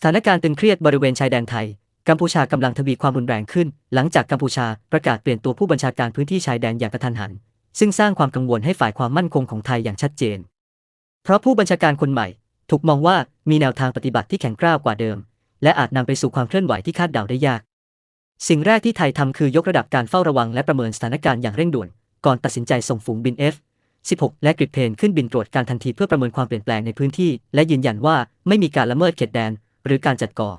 สถานการณ์ตึงเครียดบริเวณชายแดนไทย กัมพูชากำลังทวีความรุนแรงขึ้น หลังจากกัมพูชาประกาศเปลี่ยนตัวผู้บัญชาการพื้นที่ชายแดนอย่างกระทันหัน ซึ่งสร้างความกังวลให้ฝ่ายความมั่นคงของไทยอย่างชัดเจน เพราะผู้บัญชาการคนใหม่ ถูกมองว่ามีแนวทางปฏิบัติที่แข็งกร้าวกว่าเดิม และอาจนำไปสู่ความเคลื่อนไหวที่คาดเดาได้ยาก สิ่งแรกที่ไทยทำคือยกระดับการเฝ้าระวังและประเมินสถานการณ์อย่างเร่งด่วน ก่อนตัดสินใจส่งฝูงบิน F 16 และกริดเพนขึ้นบินตรวจการทันทีเพื่อประเมินความเปลี่ยนแปลงในพื้นที่ และยืนยันว่าไม่มีการละเมิดเขตแดน หรือการจัดก่อ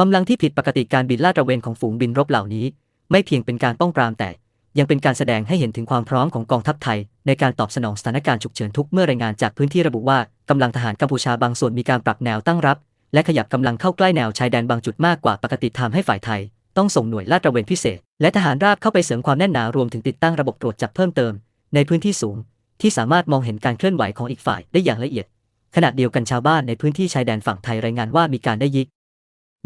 มำลังที่ผิดปกติการบินลาดตระเวนของฝูงบินรบเหล่านี้ ไม่เพียงเป็นการป้องปรามแต่ ยังเป็นการแสดงให้เห็นถึงความพร้อมของกองทัพไทย ในการตอบสนองสถานการณ์ฉุกเฉินทุกเมื่อรายงานจากพื้นที่ระบุว่ากำลังทหารกัมพูชาบางส่วนมีการปรับแนวตั้งรับ และขยับกำลังเข้าใกล้แนวชายแดนบางจุดมากกว่าปกติทำให้ฝ่ายไทย ต้องส่งหน่วยลาดตระเวนพิเศษ และทหารราบเข้าไปเสริมความแน่นหนารวมถึงติดตั้งระบบตรวจจับเพิ่มเติม ในพื้นที่สูง ที่สามารถมองเห็นการเคลื่อนไหวของอีกฝ่ายได้อย่างละเอียด ขณะเดียวกันชาวบ้านในพื้นที่ชายแดนฝั่งไทยรายงานว่ามีการได้ยิก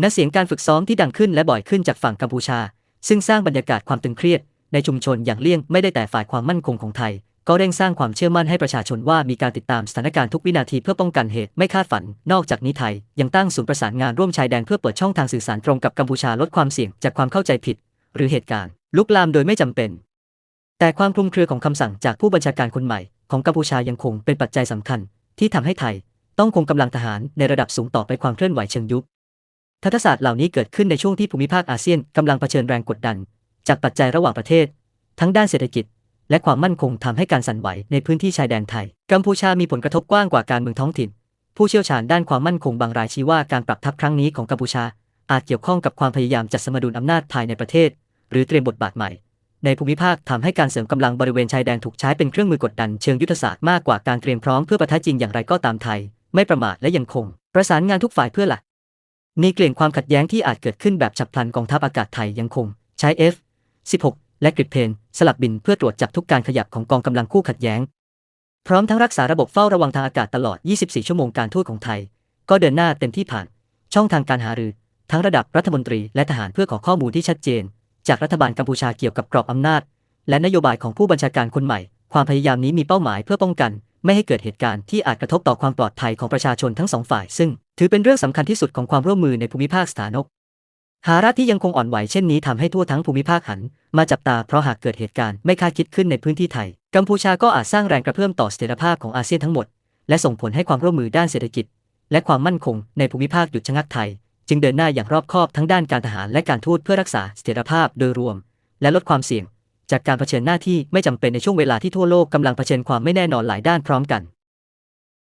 นเสียงการฝึกซ้อมที่ดังขึ้นและบ่อยขึ้นจากฝั่งกัมพูชา ซึ่งสร้างบรรยากาศความตึงเครียด ในชุมชนอย่างเลี่ยงไม่ได้แต่ฝ่ายความมั่นคงของไทย ก็เร่งสร้างความเชื่อมั่นให้ประชาชนว่ามีการติดตามสถานการณ์ทุกวินาทีเพื่อป้องกันเหตุไม่คาดฝัน นอกจากนี้ไทย ยังตั้งศูนย์ประสานงานร่วมชายแดนเพื่อเปิดช่องทางสื่อสารตรงกับกัมพูชาลดความเสี่ยงจากความเข้าใจผิด หรือเหตุการณ์ ลุกลามโดยไม่จำเป็น แต่ความคลุมเครือของคำสั่งจากผู้บัญชาการคนใหม่ของกัมพูชายังคงเป็นปัจจัยสำคัญ ที่ทำให้ไทยต้องคงกำลังทหารในระดับสูงต่อไปความเคลื่อนไหวเชิงยุทธทัศศาสตร์เหล่านี้เกิดขึ้นในช่วงที่ภูมิภาคอาเซียนกำลังเผชิญแรงกดดัน จากปัจจัยระหว่างประเทศ ทั้งด้านเศรษฐกิจ และความมั่นคงทำให้การสั่นไหวในพื้นที่ชายแดนไทย กัมพูชามีผลกระทบกว้างกว่าการเมืองท้องถิ่น ผู้เชี่ยวชาญด้านความมั่นคงบางรายชี้ว่าการปรับทัพครั้งนี้ของกัมพูชาอาจเกี่ยวข้องกับความพยายามจัดสมดุลอำนาจภายในประเทศ หรือเตรียมบทบาทใหม่ ในภูมิภาคทำให้การเสริมกำลังบริเวณชายแดนถูกใช้เป็นเครื่องมือกดดันเชิงยุทธศาสตร์มากกว่าการเตรียมพร้อมเพื่อประทะจริงอย่างไรก็ตามไทย ไม่ประมาทและยังคง ประสานงานทุกฝ่ายเพื่อหลักมีเกลี่ยความขัดแย้งที่อาจเกิดขึ้นแบบฉับพลันกองทัพอากาศไทยยังคง ใช้ F 16และกริดเพนสลับบินเพื่อตรวจจับทุกการขยับของกองกำลังคู่ขัดแย้ง พร้อมทั้งรักษาระบบเฝ้าระวังทางอากาศตลอด 24 ชั่วโมงการทูตของไทย ก็เดินหน้าเต็มที่ผ่าน ช่องทางการหารือ ทั้งระดับรัฐมนตรีและทหารเพื่อขอข้อมูลที่ชัดเจน จากรัฐบาลกัมพูชาเกี่ยวกับกรอบอำนาจ และนโยบายของผู้บัญชาการคนใหม่ ความพยายามนี้มีเป้าหมายเพื่อป้องกัน ไม่ให้เกิดเหตุการณ์ที่อาจกระทบต่อความปลอดภัยของประชาชนทั้งสองฝ่าย ซึ่งถือเป็นเรื่องสำคัญที่สุดของความร่วมมือในภูมิภาคสถานกหารัฐที่ยังคงอ่อนไหวเช่นนี้ทำให้ทั่วทั้งภูมิภาคหัน มาจับตาเพราะหากเกิดเหตุการณ์ไม่คาดคิดขึ้นในพื้นที่ไทย กัมพูชาก็อาจสร้างแรงกระเพื่อมต่อเสถียรภาพของอาเซียนทั้งหมด และส่งผลให้ความร่วมมือด้านเศรษฐกิจ และความมั่นคงในภูมิภาคหยุดชะงักไทย จึงเดินหน้าอย่างรอบคอบทั้งด้านการทหารและการทูตเพื่อรักษาเสถียรภาพโดยรวม และลดความเสี่ยง จากการเผชิญหน้าที่ไม่จำเป็นในช่วงเวลาที่ทั่วโลกกำลังเผชิญความไม่แน่นอนหลายด้านพร้อมกัน